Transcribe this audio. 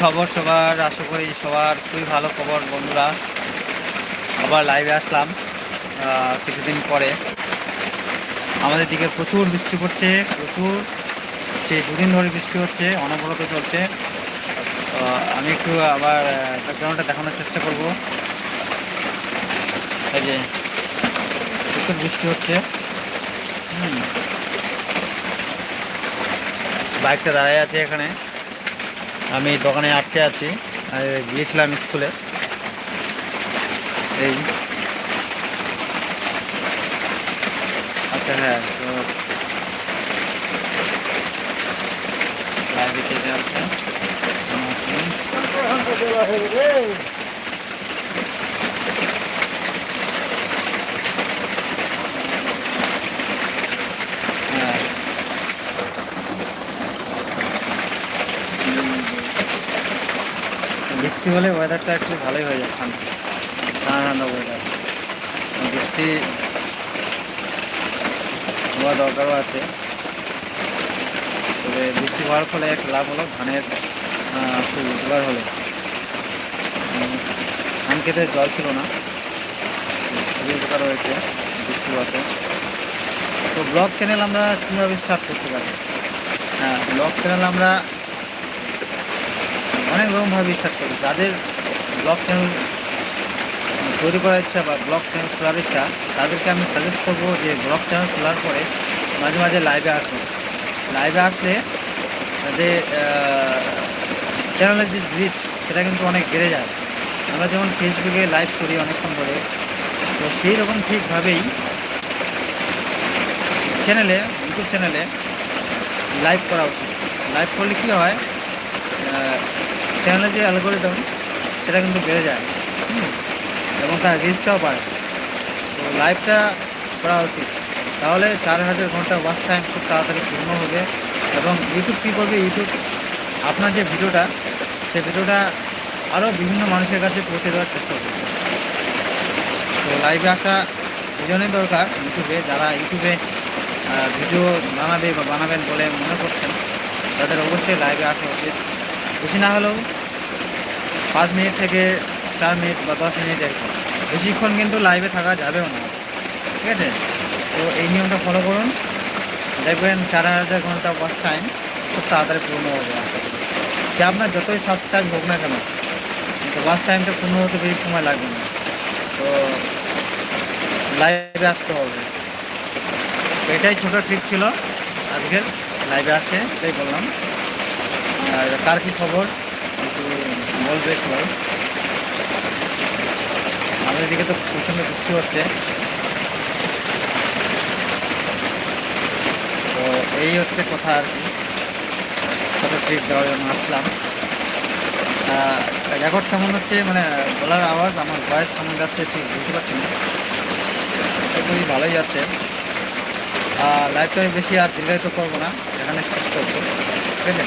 খবর সবার, আশা করি সবার খুবই ভালো খবর, বন্ধুরা। আবার লাইভে আসলাম কিছুদিন পরে। আমাদের দিকে প্রচুর বৃষ্টি পড়ছে, প্রচুর। সে দুদিন ধরে বৃষ্টি হচ্ছে, অনবরত চলছে। আমি একটু আবার ব্যাকগ্রাউন্ডটা দেখানোর চেষ্টা করব। এই যে, প্রচুর বৃষ্টি হচ্ছে। বাইকটা দাঁড়ায় আছে এখানে। আমি দোকানে আটকে আছি। গিয়েছিলাম স্কুলে। এই। আচ্ছা হ্যাঁ তো লাইভে হচ্ছে হ্যাঁ বৃষ্টি হলে ওয়েদারটা একটু ভালোই হয়ে যায় ঠান্ডা ঠান্ডা ঠান্ডা ওয়েদার বৃষ্টি হওয়া দরকারও আছে। তবে বৃষ্টি হওয়ার ফলে একটা লাভ হলো ধানের খুব উপকার হলো। ধান খেতে জল ছিল না। খুবই উপকার হয়েছে বৃষ্টি হওয়াতে। তো ব্লগ চ্যানেল আমরা কীভাবে স্টার্ট করতে পারি? হ্যাঁ ব্লগ চ্যানেল আমরা অনেক রকমভাবে স্টার্ট করি। যাদের ব্লগ চ্যানেল তৈরি করার ইচ্ছা বা ব্লগ চ্যানেল খোলার ইচ্ছা, তাদেরকে আমি সাজেস্ট করব যে ব্লগ চ্যানেল খোলার পরে মাঝে মাঝে লাইভে আসুন। লাইভে আসলে যে চ্যানেলের যে রিচ সেটা কিন্তু অনেক বেড়ে যায়। আমরা যেমন ফেসবুকে লাইভ করি অনেকক্ষণ ধরে, তো সেই রকম ঠিকভাবেই চ্যানেলে ইউটিউব চ্যানেলে লাইভ করা উচিত। লাইভ করলে কী হয় চ্যানেলের যে অ্যালগোরিদম সেটা কিন্তু বেড়ে যায়। এবং তার রিচটাও বাড়ে। তো লাইভটা করা উচিত। তাহলে চার হাজার ঘণ্টা ওয়াচ টাইম খুব তাড়াতাড়ি পূর্ণ হবে। এবং ইউটিউব কী করবে? ইউটিউব আপনার যে ভিডিওটা, সেই ভিডিওটা আরও বিভিন্ন মানুষের কাছে পৌঁছে দেওয়ার চেষ্টা করবে। তো লাইভে আসা দুজনেই দরকার ইউটিউবে যারা ইউটিউবে ভিডিও বানাবে বা বানাবেন বলে মনে করছেন, তাদের অবশ্যই লাইভে আসা উচিত। বেশি না হলেও পাঁচ মিনিট থেকে চার মিনিট বা দশ মিনিট এরকম। বেশিক্ষণ কিন্তু লাইভে থাকা যাবেও না। ঠিক আছে? তো এই নিয়মটা ফলো করুন। দেখবেন চার হাজার ঘণ্টা ওয়াচ টাইম খুব তাড়াতাড়ি পূর্ণ হবে। সে আপনার যতই সাবস্ক্রাইব হোক না কেন, কিন্তু ওয়াচ টাইমটা পূর্ণ হতে বেশি সময় লাগবে না। তো লাইভে আসতে হবে। এটাই ছোটো ট্রিক ছিল। আজকের লাইভে আসে, এটাই বললাম। আর কার কী খবর? একটু বলবে সবাই আমাদের দিকে তো প্রচণ্ড বৃষ্টি হচ্ছে। তো এই হচ্ছে কথা আর কি। ছোটো ট্রিপ দেওয়ার জন্য আসলাম। রেকর্ড কেমন হচ্ছে? মানে গলার আওয়াজ আমার ভয়েস কেমন যাচ্ছে ঠিক বুঝতে পারছি না। করি ভালোই যাচ্ছে। লাইফটা আমি বেশি আর দীর্ঘায়িত করব না। এখানে শেষ করব। ঠিক আছে?